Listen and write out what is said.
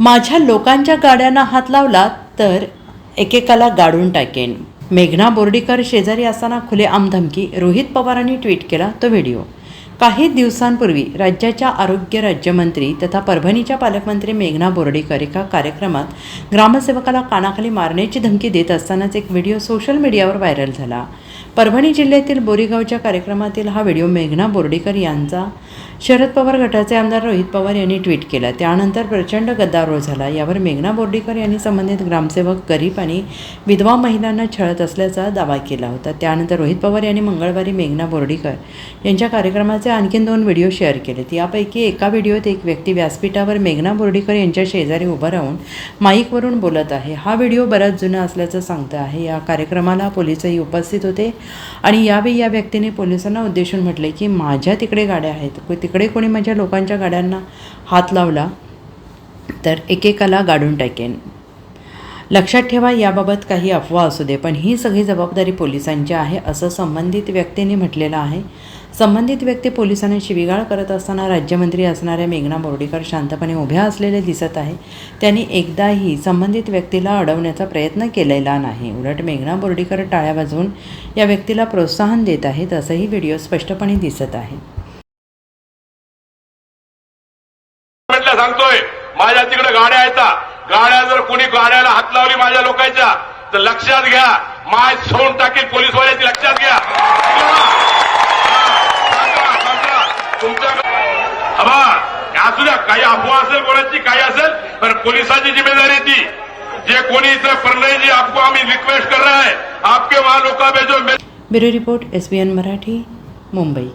माझ्या लोकांच्या गाड्यांना हात लावला तर एकेकाला गाडून टाकेन. मेघना बोर्डीकर शेजारी असताना खुलेआम धमकी रोहित पवारांनी ट्विट केला तो व्हिडिओ. काही दिवसांपूर्वी राज्याच्या आरोग्य राज्यमंत्री तथा परभणीच्या पालकमंत्री मेघना बोर्डीकर एका कार्यक्रमात ग्रामसेवकाला कानाखाली मारण्याची धमकी देत असतानाच एक व्हिडिओ सोशल मीडियावर व्हायरल झाला. परभणी जिल्ह्यातील बोरीगावच्या कार्यक्रमातील हा व्हिडिओ मेघना बोर्डीकर यांचा. शरद पवार गटाचे आमदार रोहित पवार यांनी ट्विट केला. त्यानंतर प्रचंड गदारोळ झाला. यावर मेघना बोर्डीकर यांनी संबंधित ग्रामसेवक गरीब आणि विधवा महिलांना छळत असल्याचा दावा केला होता. त्यानंतर रोहित पवार यांनी मंगळवारी मेघना बोर्डीकर यांच्या कार्यक्रमाचे आणखीन दोन व्हिडिओ शेअर केलेत यापैकी एका व्हिडिओत एक व्यक्ती व्यासपीठावर मेघना बोर्डीकर यांच्या शेजारी उभं राहून माईकवरून बोलत आहे. हा व्हिडिओ बराच जुना असल्याचं सांगतं आहे. या कार्यक्रमाला पोलिसही उपस्थित होते. आणि यावेळी या व्यक्तीने पोलिसांना उद्देशून म्हटले की माझ्या तिकडे गाड्या आहेत को- तिकडे कोणी माझ्या लोकांच्या गाड्यांना हात लावला तर एकेकाला गाडून टाकेन. लक्षात ठेवा याबाबत काही अफवा असू दे पण ही सगळी जबाबदारी पोलिसांची आहे असं संबंधित व्यक्तीने म्हटलेलं आहे. संबंधित व्यक्ती पोलिसांना शिवीगाळ करत असताना राज्यमंत्री असणाऱ्या मेघना बोर्डीकर शांतपणे उभ्या असलेले दिसत आहे. त्यांनी एकदाही संबंधित व्यक्तीला अडवण्याचा प्रयत्न केलेला नाही. उलट मेघना बोर्डीकर टाळ्या वाजवून या व्यक्तीला प्रोत्साहन देत आहेत असंही व्हिडिओ स्पष्टपणे दिसत आहे. सांगतोय माझ्या तिकडे गाड्या आहेत गाड्या जर कोणी गाड्याला हात लावली माझ्या लोकांच्या तर लक्षात घ्या माय सोडून टाकील पोलीसवाल्याची लक्षात घ्या. तुमच्या अबा असू द्या काही अफवा असेल कोणाची काही असेल पण पोलिसांची जिम्मेदारी ती. जे कोणी इथं पढ़ने जी आपको आम्ही रिक्वेस्ट कर रहा है आपके वहां लोका में जो bureau report SBN Marathi Mumbai.